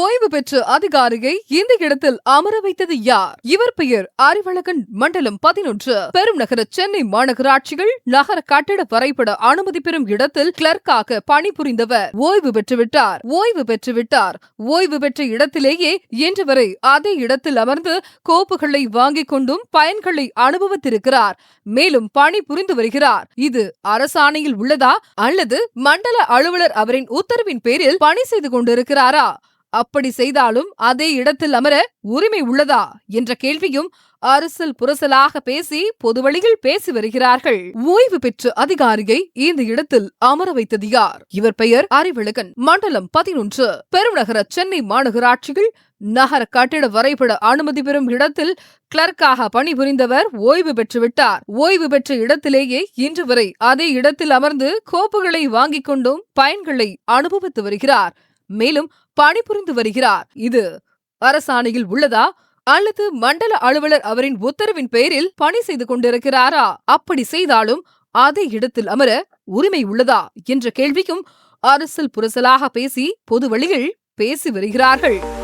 ஓய்வு பெற்ற அதிகாரியை இந்த இடத்தில் அமர வைத்தது யார்? இவர் பெயர் அறிவழகன் மண்டலம் பதினொன்று. பெருநகர சென்னை மாநகராட்சிகள் நகர கட்டிட வரைபட அனுமதி பெறும் இடத்தில் கிளர்க்காக பணிபுரிந்தவர் ஓய்வு பெற்றுவிட்டார். ஓய்வு பெற்றுவிட்டார். ஓய்வு பெற்ற இடத்திலேயே இன்று வரை அதே இடத்தில் அமர்ந்து கோப்புகளை வாங்கிக் கொண்டும் பயன்களை அனுபவித்திருக்கிறார். மேலும் பணி புரிந்து வருகிறார். இது அரசாணையில் உள்ளதா? அல்லது மண்டல அலுவலர் அவரின் உத்தரவின் பேரில் பணி செய்து கொண்டிருக்கிறாரா? அப்படி செய்தாலும் அதே இடத்தில் அமர உரிமை உள்ளதா? என்ற கேள்வியும் அரசல் புரசலாக பேசி பொதுவழியில் பேசி வருகிறார்கள். ஓய்வு பெற்ற அதிகாரியை இந்த இடத்தில் அமர வைத்தது யார்? இவர் பெயர் அறிவிழகன் மண்டலம் பதினொன்று பெருநகர சென்னை மாநகராட்சியில் நகர கட்டிட வரைபட அனுமதி பெறும் இடத்தில் கிளர்க்காக பணிபுரிந்தவர் ஓய்வு பெற்றுவிட்டார் ஓய்வு பெற்ற இடத்திலேயே இன்று வரை அதே இடத்தில் அமர்ந்து கோப்புகளை வாங்கிக் கொண்டும் பயன்களை அனுபவித்து வருகிறார். மேலும் பணிபுரிந்து வருகிறார். இது அரசாணையில் உள்ளதா? அல்லது மண்டல அலுவலர் அவரின் உத்தரவின் பேரில் பணி செய்து கொண்டிருக்கிறாரா? அப்படி செய்தாலும் அதே இடத்தில் அமர உரிமை உள்ளதா? என்ற கேள்விக்கும் அரசல் புரசலாக பேசி பொது வழியில் பேசி வருகிறார்கள்.